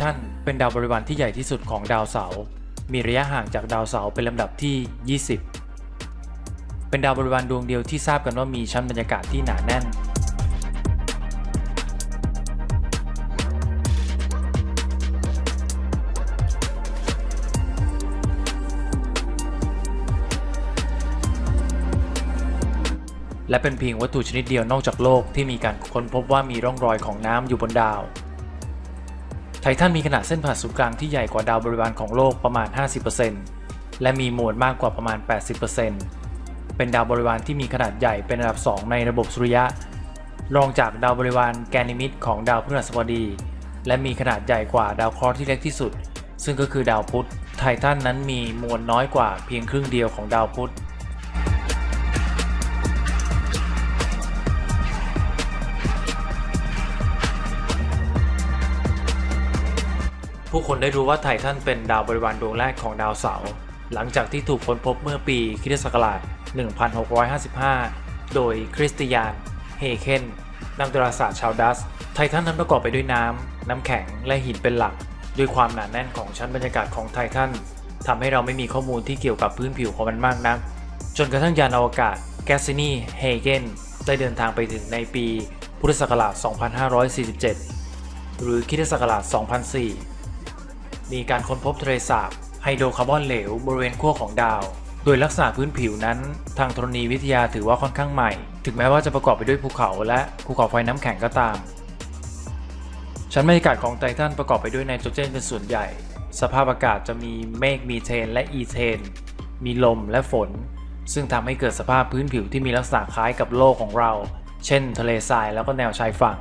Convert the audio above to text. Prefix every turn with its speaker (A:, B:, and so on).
A: ทันเป็นดาวบริวารที่ใหญ่ที่สุดของดาวเสาร์มีระยะห่างจากดาวเสาร์เป็นลำดับที่ 20 เป็นดาวบริวารดวงเดียวที่ทราบกันว่ามีชั้นบรรยากาศที่หนาแน่น และเป็นเพียงวัตถุชนิดเดียวนอกจากโลกที่มีการค้นพบว่ามีร่องรอยของน้ำอยู่บนดาว ไททันมีขนาดเส้นผ่าศูนย์กลางที่ใหญ่กว่าดาวบริวารของโลกประมาณ 50%และมีมวลมากกว่าประมาณ 80%เป็นดาวบริวารที่มีขนาดใหญ่เป็นอันดับ 2 ในระบบสุริยะ รองจากดาวบริวารแกนิมิดของดาวพฤหัสบดี และมีขนาดใหญ่กว่าดาวเคราะห์ที่เล็กที่สุด ซึ่งก็คือดาวพุธไททันนั้นมีมวลน้อยกว่าเพียงครึ่งเดียวของดาวพุธ ผู้คนได้รู้ว่าไททันเป็นดาวบริวารดวงแรกของดาวเสาร์หลังจากที่ถูกค้นพบเมื่อปีคริสตศักราช 1655 โดยคริสติยาน เฮเคน นักดาราศาสตร์ชาวดัส ไททันนั้นประกอบไปด้วยน้ำ น้ำแข็ง และหินเป็นหลัก ด้วยความหนาแน่นของชั้นบรรยากาศของไททันทำให้เราไม่มีข้อมูลที่เกี่ยวกับพื้นผิวของมันมากนัก จนกระทั่งยานอวกาศแกสซินี เฮเกน ได้เดินทางไปถึงในปีพุทธศักราช 2547 หรือคริสตศักราช 2004 มีการค้นพบทะเลสาบไฮโดรคาร์บอนเหลวบริเวณขั้วของดาว โดยลักษณะพื้นผิวนั้น ทางธรณีวิทยาถือว่าค่อนข้างใหม่ ถึงแม้ว่าจะประกอบไปด้วยภูเขาและภูเขาไฟน้ำแข็งก็ตาม ชั้นบรรยากาศของไททันประกอบไปด้วยไนโตรเจนเป็นส่วนใหญ่ สภาพอากาศจะมีเมฆมีเทนและอีเทน มีลมและฝน ซึ่งทำให้เกิดสภาพพื้นผิวที่มีลักษณะคล้ายกับโลกของเรา เช่น ทะเลทรายแล้วก็แนวชายฝั่ง